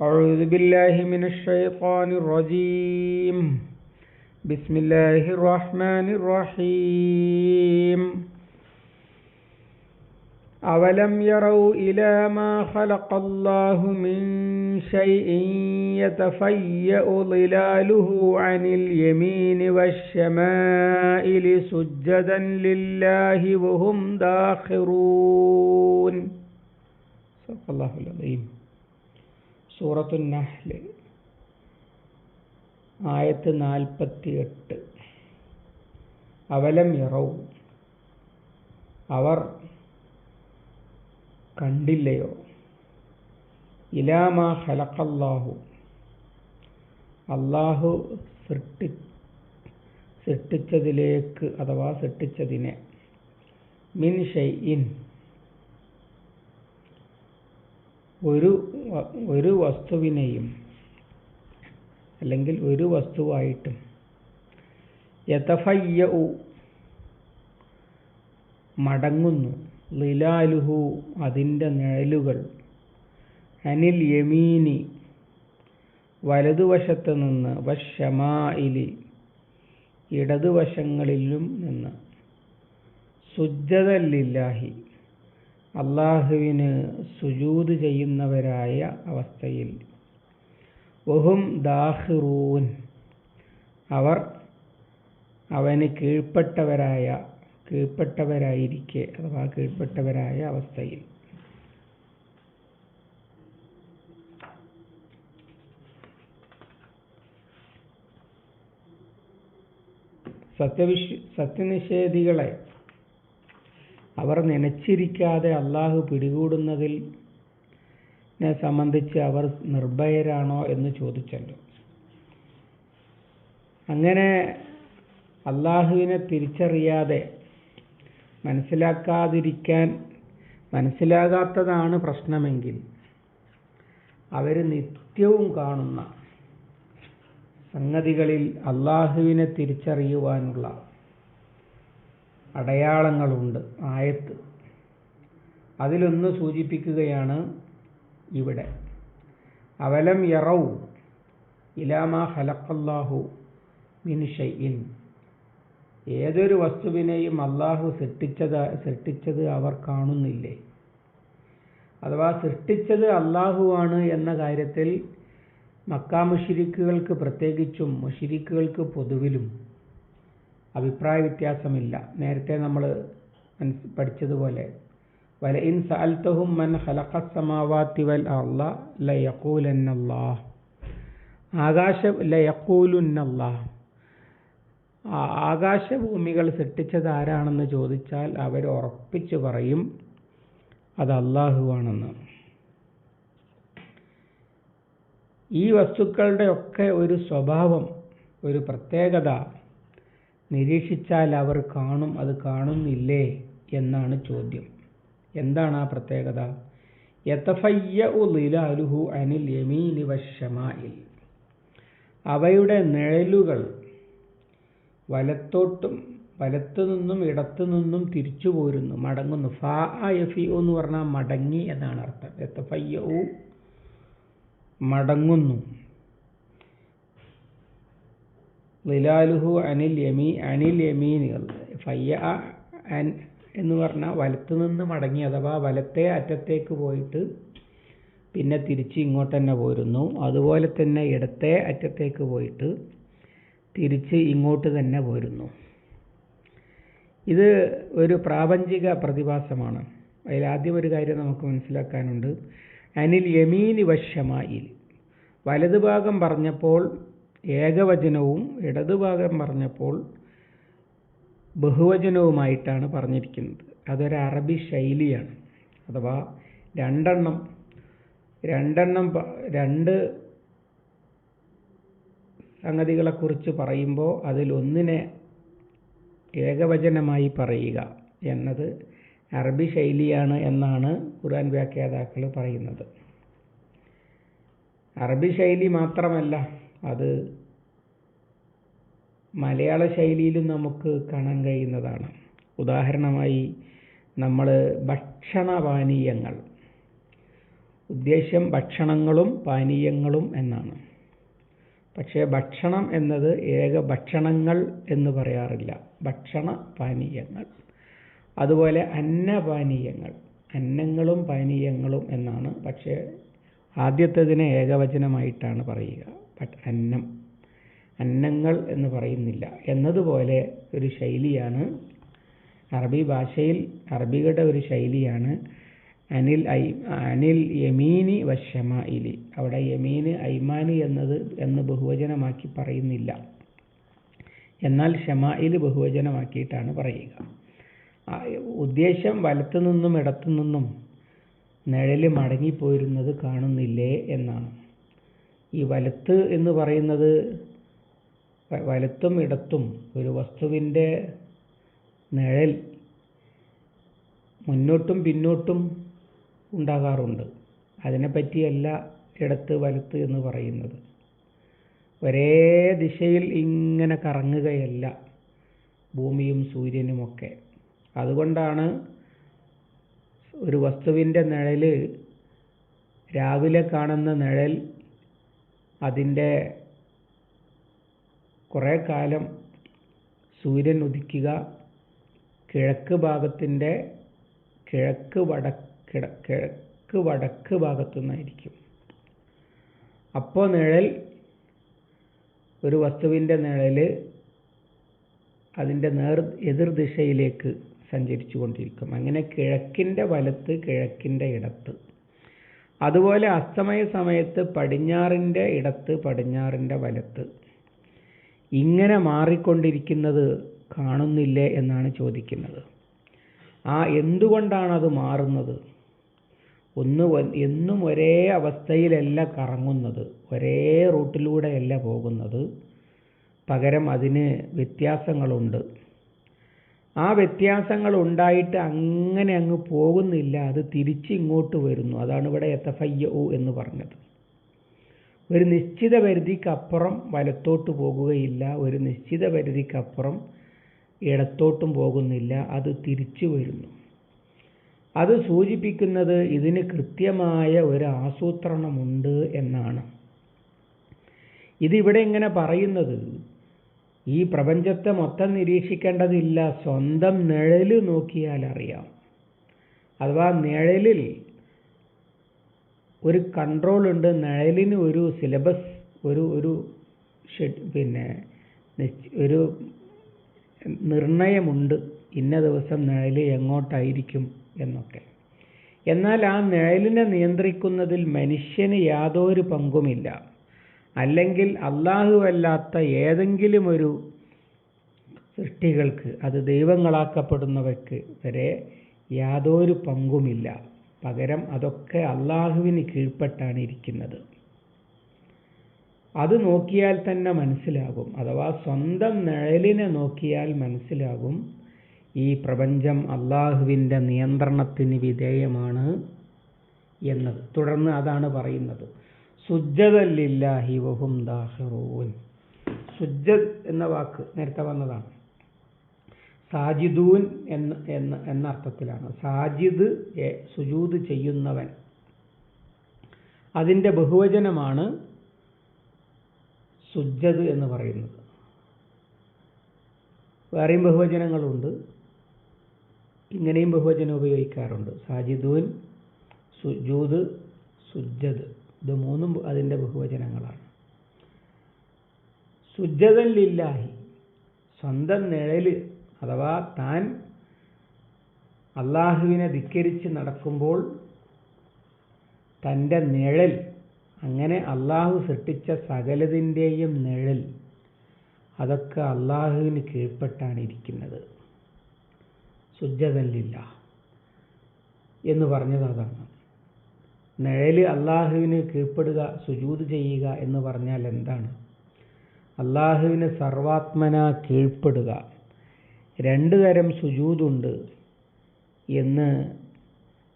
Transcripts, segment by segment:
أعوذ بالله من الشيطان الرجيم. بسم الله الرحمن الرحيم. أولم يروا إلى ما خلق الله من شيء يتفيأ ظلاله عن اليمين والشمائل سجدا لله وهم داخرون. صدق الله العظيم. സൂറത്തു നഹ്ല് ആയത്ത് നാൽപ്പത്തി എട്ട് അവലം ഇറവും അവർ കണ്ടില്ലയോ? ഇലാമാ ഹലക്കല്ലാഹു അള്ളാഹു സൃഷ്ടി സൃഷ്ടിച്ചതിലേക്ക് അഥവാ സൃഷ്ടിച്ചതിനെ. മിൻ ഷൈഇൻ. ഒരു ഒരു വസ്തുവിനെയും അല്ലെങ്കിൽ ഒരു വസ്തുവായിട്ടും യഥഫയ്യ മടങ്ങുന്നു. ലിലാലുഹു അതിന്റെ നിഴലുകൾ. അനിൽ യമീനി വലതുവശത്ത് നിന്ന് വശമായിലി ഇടതുവശങ്ങളിലും നിന്ന്. സുജ്ജതല്ലില്ലാഹി അള്ളാഹുവിന് സുജൂത് ചെയ്യുന്നവരായ അവസ്ഥയിൽ. ഒഹും ദാഹിറൂൻ. അവർ അവന് കീഴ്പ്പെട്ടവരായ കീഴ്പ്പെട്ടവരായിരിക്കെ അഥവാ കീഴ്പ്പെട്ടവരായ അവസ്ഥയിൽ. സത്യവിശ്വ സത്യനിഷേധികളെ അവർ നനച്ചിരിക്കാതെ അള്ളാഹു പിടികൂടുന്നതിൽ സംബന്ധിച്ച് അവർ നിർഭയരാണോ എന്ന് ചോദിച്ചല്ലോ. അങ്ങനെ അള്ളാഹുവിനെ തിരിച്ചറിയാതെ മനസ്സിലാക്കാതിരിക്കാൻ മനസ്സിലാകാത്തതാണ് പ്രശ്നമെങ്കിൽ അവർ നിത്യവും കാണുന്ന സംഗതികളിൽ അള്ളാഹുവിനെ തിരിച്ചറിയുവാനുള്ള അടയാളങ്ങളുണ്ട്. ആയത്ത്. അതിലൊന്ന് സൂചിപ്പിക്കുകയാണ് ഇവിടെ. അവലം യറൗ ഇലാമാ ഹലക്കല്ലാഹു മിൻ ഏതൊരു വസ്തുവിനെയും അള്ളാഹു സൃഷ്ടിച്ചത് സൃഷ്ടിച്ചത് അവർ കാണുന്നില്ലേ? അഥവാ സൃഷ്ടിച്ചത് അള്ളാഹുവാണ് എന്ന കാര്യത്തിൽ മക്കാ മുഷിരിക്കുകൾക്ക് പ്രത്യേകിച്ചും മുഷിരിക്കുകൾക്ക് പൊതുവിലും അഭിപ്രായ വ്യത്യാസമില്ല നേരത്തെ നമ്മൾ പഠിച്ചതുപോലെ വല ഇൻ സഅൽത്തഹും മൻ ഖലഖസ്സമാവാതി വൽ അർള ലയഖൂലന്നല്ലാഹ്. ആകാശ ലയഖൂലുന്നല്ലാഹ്. ആകാശഭൂമികൾ സൃഷ്ടിച്ചത് ആരാണെന്ന് ചോദിച്ചാൽ അവർ ഉറപ്പിച്ചു പറയും അത് അള്ളാഹുവാണെന്ന് ഈ വസ്തുക്കളുടെ ഒക്കെ ഒരു സ്വഭാവം ഒരു പ്രത്യേകത നിരീക്ഷിച്ചാൽ അവർ കാണും അത് കാണുന്നില്ലേ എന്നാണ് ചോദ്യം. എന്താണ് ആ പ്രത്യേകത? യത്തഫയ്യലുഹു അനിൽ യമീനി വശമായിൽ അവയുടെ നിഴലുകൾ വലത്തോട്ടും വലത്തു നിന്നും ഇടത്തു നിന്നും തിരിച്ചു പോരുന്നു മടങ്ങുന്നു. ഫാ എഫി എന്ന് പറഞ്ഞാൽ മടങ്ങി എന്നാണ് അർത്ഥം. യത്തഫയ്യു മടങ്ങുന്നു. ലിലാലുഹു അനിൽ യമി അനിൽ യമീനുകൾ. ഫയ്യ അൻ എന്ന് പറഞ്ഞാൽ വലത്തു നിന്ന് മടങ്ങി അഥവാ വലത്തെ അറ്റത്തേക്ക് പോയിട്ട് പിന്നെ തിരിച്ച് ഇങ്ങോട്ട് തന്നെ പോരുന്നു. അതുപോലെ തന്നെ ഇടത്തെ അറ്റത്തേക്ക് പോയിട്ട് തിരിച്ച് ഇങ്ങോട്ട് തന്നെ പോരുന്നു. ഇത് ഒരു പ്രാപഞ്ചിക പ്രതിഭാസമാണ്. അതിൽ ആദ്യം ഒരു കാര്യം നമുക്ക് മനസ്സിലാക്കാനുണ്ട്. അനിൽ യമീനി വശമായിൽ വലതുഭാഗം പറഞ്ഞപ്പോൾ ഏകവചനവും ഇടതുഭാഗം പറഞ്ഞപ്പോൾ ബഹുവചനവുമായിട്ടാണ് പറഞ്ഞിരിക്കുന്നത്. അതൊരു അറബി ശൈലിയാണ്. അഥവാ രണ്ടെണ്ണം രണ്ടെണ്ണം രണ്ട് സംഗതികളെക്കുറിച്ച് പറയുമ്പോൾ അതിലൊന്നിനെ ഏകവചനമായി പറയുക എന്നത് അറബി ശൈലിയാണ് എന്നാണ് ഖുർആൻ വ്യാഖ്യാതാക്കൾ പറയുന്നത്. അറബി ശൈലി മാത്രമല്ല അത് മലയാള ശൈലിയിലും നമുക്ക് കാണാൻ കഴിയുന്നതാണ്. ഉദാഹരണമായി നമ്മൾ ഭക്ഷണ പാനീയങ്ങൾ ഉദ്ദേശ്യം ഭക്ഷണങ്ങളും പാനീയങ്ങളും എന്നാണ്. പക്ഷേ ഭക്ഷണം എന്നത് ഏക ഭക്ഷണങ്ങൾ എന്ന് പറയാറില്ല. ഭക്ഷണ പാനീയങ്ങൾ അതുപോലെ അന്നപാനീയങ്ങൾ. അന്നങ്ങളും പാനീയങ്ങളും എന്നാണ്. പക്ഷേ ആദ്യത്തേതിനെ ഏകവചനമായിട്ടാണ് പറയുക. അന്നം. അന്നങ്ങൾ എന്ന് പറയുന്നില്ല. എന്നതുപോലെ ഒരു ശൈലിയാണ് അറബി ഭാഷയിൽ അറബികളുടെ ഒരു ശൈലിയാണ് അനിൽ ഐ അനിൽ യമീനി വശമായിലി അവിടെ യമീന് ഐമാന് എന്നത് എന്ന് ബഹുവചനമാക്കി പറയുന്നില്ല. എന്നാൽ ഷമായിൽ ബഹുവചനമാക്കിയിട്ടാണ് പറയുക. ഉദ്ദേശം വലത്തു നിന്നും ഇടത്തു നിന്നും നിഴൽ മടങ്ങിപ്പോയിരുന്നത് കാണുന്നില്ലേ എന്നാണ്. ഈ വലത്ത് എന്ന് പറയുന്നത് വലത്തും ഇടത്തും ഒരു വസ്തുവിന്റെ നിഴൽ മുന്നോട്ടും പിന്നോട്ടും ഉണ്ടാകാറുണ്ട്. അതിനെപ്പറ്റിയല്ല ഇടത്ത് വലത്ത് എന്ന് പറയുന്നത്. ഒരേ ദിശയിൽ ഇങ്ങനെ കറങ്ങുകയല്ല ഭൂമിയും സൂര്യനുമൊക്കെ. അതുകൊണ്ടാണ് ഒരു വസ്തുവിന്റെ നിഴൽ രാവിലെ കാണുന്ന നിഴൽ അതിന്റെ കുറേ കാലം സൂര്യൻ ഉദിക്കുക കിഴക്ക് ഭാഗത്തിന്റെ കിഴക്ക് വടക്ക് കിഴക്ക് വടക്ക് ഭാഗത്തു നിന്നായിരിക്കും അപ്പോൾ നിഴൽ ഒരു വസ്തുവിന്റെ നിഴൽ അതിന്റെ നേർ എതിർദിശയിലേക്ക് സഞ്ചരിച്ചു കൊണ്ടിരിക്കും അങ്ങനെ കിഴക്കിന്റെ വലത്ത് കിഴക്കിന്റെ ഇടത്ത്. അതുപോലെ അസ്തമയ സമയത്ത് പടിഞ്ഞാറിന്റെ ഇടത്ത് പടിഞ്ഞാറിന്റെ വലത്ത്. ഇങ്ങനെ മാറിക്കൊണ്ടിരിക്കുന്നത് കാണുന്നില്ലേ എന്നാണ് ചോദിക്കുന്നത്. ആ എന്തുകൊണ്ടാണ് അത് മാറുന്നത്? ഒന്ന് എന്നും ഒരേ അവസ്ഥയിലല്ല കറങ്ങുന്നത്. ഒരേ റൂട്ടിലൂടെയല്ല പോകുന്നത്. പകരം അതിന് വ്യത്യാസങ്ങളുണ്ട്. ആ വ്യത്യാസങ്ങൾ ഉണ്ടായിട്ട് അങ്ങനെ അങ്ങ് പോകുന്നില്ല. അത് തിരിച്ചിങ്ങോട്ട് വരുന്നു. അതാണ് ഇവിടെ എത്തഫയ്യ ഓ എന്ന് പറഞ്ഞത്. ഒരു നിശ്ചിത പരിധിക്കപ്പുറം വലത്തോട്ട് പോകുകയില്ല. ഒരു നിശ്ചിത പരിധിക്കപ്പുറം ഇടത്തോട്ടും പോകുന്നില്ല. അത് തിരിച്ചു വരുന്നു. അത് സൂചിപ്പിക്കുന്നത് ഇതിന് കൃത്യമായ ഒരു ആസൂത്രണമുണ്ട് എന്നാണ്. ഇതിവിടെ ഇങ്ങനെ പറയുന്നത്. ഈ പ്രപഞ്ചത്തെ മൊത്തം നിരീക്ഷിക്കേണ്ടതില്ല. സ്വന്തം നിഴൽ നോക്കിയാൽ അറിയാം അഥവാ നിഴലിൽ ഒരു കൺട്രോൾ ഉണ്ട്. നിഴലിന് ഒരു സിലബസ് ഒരു ഒരു ഷെഡ് പിന്നെ ഒരു നിർണയമുണ്ട്. ഇന്ന ദിവസം നിഴൽ എങ്ങോട്ടായിരിക്കും എന്നൊക്കെ. എന്നാൽ ആ നിഴലിനെ നിയന്ത്രിക്കുന്നതിൽ മനുഷ്യന് യാതൊരു പങ്കുമില്ല. അല്ലെങ്കിൽ അല്ലാഹുവല്ലാത്ത ഏതെങ്കിലും ഒരു സൃഷ്ടികൾക്ക് അത് ദൈവങ്ങളാക്കപ്പെടുന്നവയ്ക്ക് വരെ യാതൊരു പങ്കുമില്ല. പകരം അതൊക്കെ അള്ളാഹുവിന് കീഴ്പ്പെട്ടാണ് ഇരിക്കുന്നത്. അത് നോക്കിയാൽ തന്നെ മനസ്സിലാകും. അഥവാ സ്വന്തം നിഴലിനെ നോക്കിയാൽ മനസ്സിലാകും. ഈ പ്രപഞ്ചം അള്ളാഹുവിന്റെ നിയന്ത്രണത്തിന് വിധേയമാണ് എന്നത്. തുടർന്ന് അതാണ് പറയുന്നത്. സുജ്ജതല്ലില്ലാഹി വഹും ദാഹിറൂൻ. സുജ്ജത് എന്ന വാക്ക് നേരത്തെ വന്നതാണ്. സാജിദൂൻ എന്ന് എന്ന എന്ന അർത്ഥത്തിലാണ്. സാജിദ് സുജൂദ് ചെയ്യുന്നവൻ. അതിന്റെ ബഹുവചനമാണ് സുജ്ജത് എന്ന് പറയുന്നത്. വേറെയും ബഹുവചനങ്ങളുണ്ട്. ഇങ്ങനെയും ബഹുവചനം ഉപയോഗിക്കാറുണ്ട്. സാജിദൂൻ സുജൂദ് സുജ്ജത്. ഇത് മൂന്നും അതിന്റെ ബഹുവചനങ്ങളാണ്. സുജ്ജതൻ ലില്ലാഹി സ്വന്തം നിഴൽ അഥവാ താൻ അള്ളാഹുവിനെ ധിക്കരിച്ച് നടക്കുമ്പോൾ തന്റെ നിഴൽ അങ്ങനെ അള്ളാഹു സൃഷ്ടിച്ച സകലതിന്റെയും നിഴൽ അതൊക്കെ അള്ളാഹുവിന് കീഴ്പ്പെട്ടാണ് ഇരിക്കുന്നത്. സുജ്ജതല്ലില്ല എന്ന് പറഞ്ഞത് അതാണ്. നിഴൽ അള്ളാഹുവിന് കീഴ്പ്പെടുക സുജൂത് ചെയ്യുക എന്ന് പറഞ്ഞാൽ എന്താണ്? അള്ളാഹുവിന് സർവാത്മന കീഴ്പ്പെടുക. രണ്ട് തരം സുജൂതുണ്ട് എന്ന്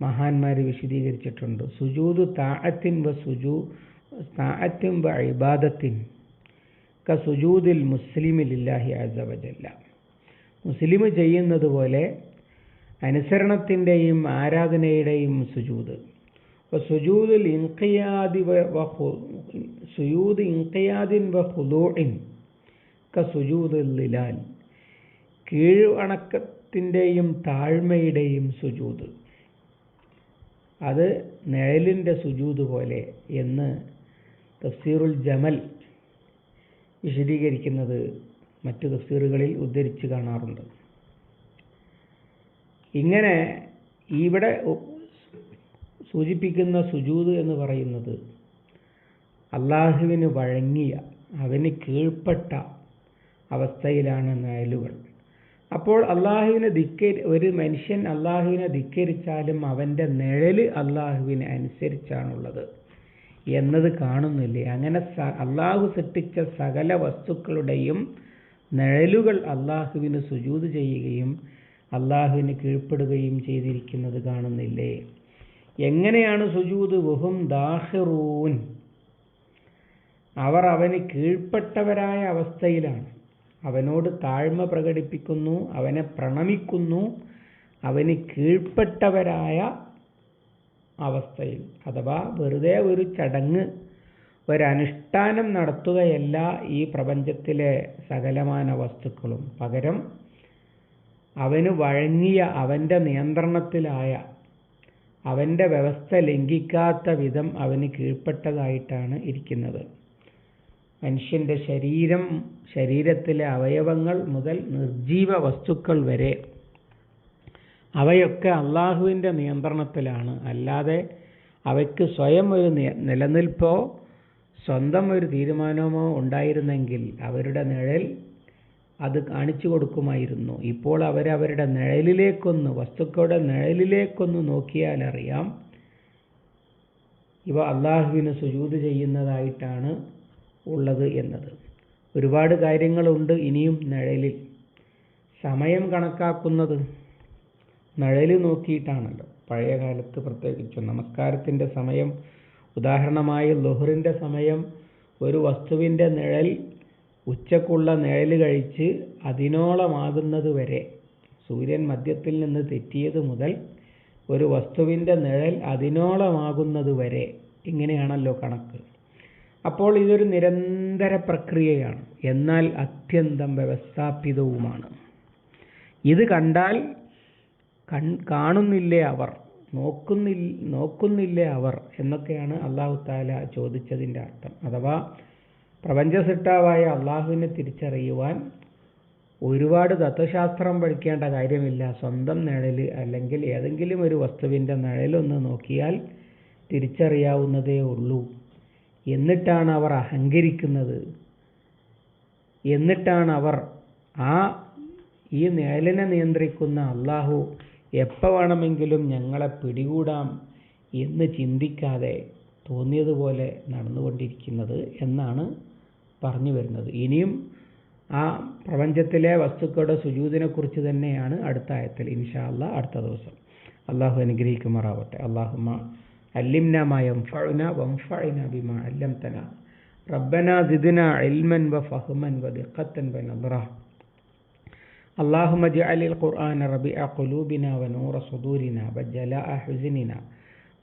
മഹാന്മാർ വിശദീകരിച്ചിട്ടുണ്ട്. സുജൂത് താഅത്തിൻ വ സുജൂ താഅത്തിൻ വ ഇബാദത്തിൻ ക സുജൂദിൽ മുസ്ലിമിലില്ലാഹി അസവജല്ല മുസ്ലിം ചെയ്യുന്നത് പോലെ അനുസരണത്തിന്റെയും ആരാധനയുടെയും സുജൂദ് സുജൂദ് ഇൻഖിയാദി സുയൂദ് ഇൻഖിയാദിൻ വ ഹുദൂഇൻ ക സുജൂദ് ലിലാൽ. കീഴ്വണക്കത്തിന്റെയും താഴ്മയുടെയും സുജൂദ്. അത് നിഴലിന്റെ സുജൂദ് പോലെ എന്ന് തഫ്സീറുൽ ജമൽ വിശദീകരിക്കുന്നത് മറ്റു തഫ്സീറുകളിൽ ഉദ്ധരിച്ച് കാണാറുണ്ട്. ഇങ്ങനെ ഇവിടെ സൂചിപ്പിക്കുന്ന സുജൂത് എന്ന് പറയുന്നത് അള്ളാഹുവിന് വഴങ്ങിയ അവന് കീഴ്പ്പെട്ട അവസ്ഥയിലാണ് നയലുകൾ. അപ്പോൾ അള്ളാഹുവിനെ ധിക്കരി ഒരു മനുഷ്യൻ അള്ളാഹുവിനെ ധിക്കരിച്ചാലും അവന്റെ നിഴൽ അള്ളാഹുവിനെ അനുസരിച്ചാണുള്ളത് എന്നത് കാണുന്നില്ലേ? അങ്ങനെ സ അള്ളാഹു സൃഷ്ടിച്ച സകല വസ്തുക്കളുടെയും നിഴലുകൾ അള്ളാഹുവിന് സുജൂത് ചെയ്യുകയും അള്ളാഹുവിന് കീഴ്പ്പെടുകയും ചെയ്തിരിക്കുന്നത് കാണുന്നില്ലേ? എങ്ങനെയാണ് സുജൂത് വഹും ദാഹിറൂൻ. അവർ അവന് കീഴ്പ്പെട്ടവരായ അവസ്ഥയിലാണ്. അവനോട് താഴ്മ പ്രകടിപ്പിക്കുന്നു അവനെ പ്രണമിക്കുന്നു അവന് കീഴ്പ്പെട്ടവരായ അവസ്ഥയിൽ. അഥവാ വെറുതെ ഒരു ചടങ്ങ് ഒരനുഷ്ഠാനം നടത്തുകയല്ല ഈ പ്രപഞ്ചത്തിലെ സകലമാന വസ്തുക്കളും. പകരം അവന് വഴങ്ങിയ അവന്റെ നിയന്ത്രണത്തിലായ അവന്റെ വ്യവസ്ഥ ലംഘിക്കാത്ത വിധം അവന് കീഴ്പ്പെട്ടതായിട്ടാണ് ഇരിക്കുന്നത്. മനുഷ്യന്റെ ശരീരം ശരീരത്തിലെ അവയവങ്ങൾ മുതൽ നിർജീവ വസ്തുക്കൾ വരെ അവയൊക്കെ അള്ളാഹുവിന്റെ നിയന്ത്രണത്തിലാണ്. അല്ലാതെ അവയ്ക്ക് സ്വയം ഒരു നിലനിൽപ്പോ സ്വന്തം ഒരു തീരുമാനമോ ഉണ്ടായിരുന്നെങ്കിൽ അവരുടെ നിഴൽ അത് കാണിച്ചു കൊടുക്കുമായിരുന്നു. ഇപ്പോൾ അവരവരുടെ നിഴലിലേക്കൊന്ന് വസ്തുക്കളുടെ നിഴലിലേക്കൊന്ന് നോക്കിയാൽ അറിയാം ഇവ അള്ളാഹുവിന് സുജൂത് ചെയ്യുന്നതായിട്ടാണ് ഉള്ളത് എന്നത്. ഒരുപാട് കാര്യങ്ങളുണ്ട് ഇനിയും നിഴലിൽ. സമയം കണക്കാക്കുന്നത് നിഴൽ നോക്കിയിട്ടാണല്ലോ. പഴയ കാലത്ത് പ്രത്യേകിച്ചും നമസ്കാരത്തിന്റെ സമയം ഉദാഹരണമായി ലൊഹറിന്റെ സമയം ഒരു വസ്തുവിന്റെ നിഴൽ ഉച്ചക്കുള്ള നിഴൽ കഴിച്ച് അതിനോളമാകുന്നത് വരെ സൂര്യൻ മധ്യത്തിൽ നിന്ന് തെറ്റിയത് മുതൽ ഒരു വസ്തുവിന്റെ നിഴൽ അതിനോളമാകുന്നത് വരെ ഇങ്ങനെയാണല്ലോ കണക്ക്. അപ്പോൾ ഇതൊരു നിരന്തര പ്രക്രിയയാണ്. എന്നാൽ അത്യന്തം വ്യവസ്ഥാപിതവുമാണ്. ഇത് കണ്ടാൽ കൺ കാണുന്നില്ലേ അവർ? നോക്കുന്നില്ല നോക്കുന്നില്ലേ അവർ? എന്നൊക്കെയാണ് അള്ളാഹു താല ചോദിച്ചതിന്റെ അർത്ഥം. അഥവാ പ്രപഞ്ച സിട്ടാവായ അള്ളാഹുവിനെ തിരിച്ചറിയുവാൻ ഒരുപാട് തത്വശാസ്ത്രം പഠിക്കേണ്ട കാര്യമില്ല. സ്വന്തം നിഴൽ അല്ലെങ്കിൽ ഏതെങ്കിലും ഒരു വസ്തുവിന്റെ നിഴലൊന്ന് നോക്കിയാൽ തിരിച്ചറിയാവുന്നതേ ഉള്ളൂ. എന്നിട്ടാണ് അവർ അഹങ്കരിക്കുന്നത്. എന്നിട്ടാണ് അവർ ആ ഈ നിഴലിനെ നിയന്ത്രിക്കുന്ന അള്ളാഹു എപ്പോൾ വേണമെങ്കിലും ഞങ്ങളെ പിടികൂടാം എന്ന് ചിന്തിക്കാതെ തോന്നിയതുപോലെ നടന്നുകൊണ്ടിരിക്കുന്നത് എന്നാണ് പറഞ്ഞു വരുന്നത് ഇനിയും ആ പ്രപഞ്ചത്തിലെ വസ്തുക്കളുടെ സുജൂതിനെക്കുറിച്ച് തന്നെയാണ് അടുത്ത ആയത്തിൽ ഇൻഷാ അല്ലാ അടുത്ത ദിവസം അള്ളാഹു അനുഗ്രഹിക്കുമാറാവട്ടെ അള്ളാഹുമ അല്ലിംന മാ യംഫഉന വംഫഇന ബിമാ അല്ലംതന റബ്ബന സിദ്ന ഇൽമൻ വഫഹ്മൻ വദിഖത്തൻ വനദ്റ اللهم اجعل القرآن ربيع قلوبنا ونور صدورنا وجلاء حزننا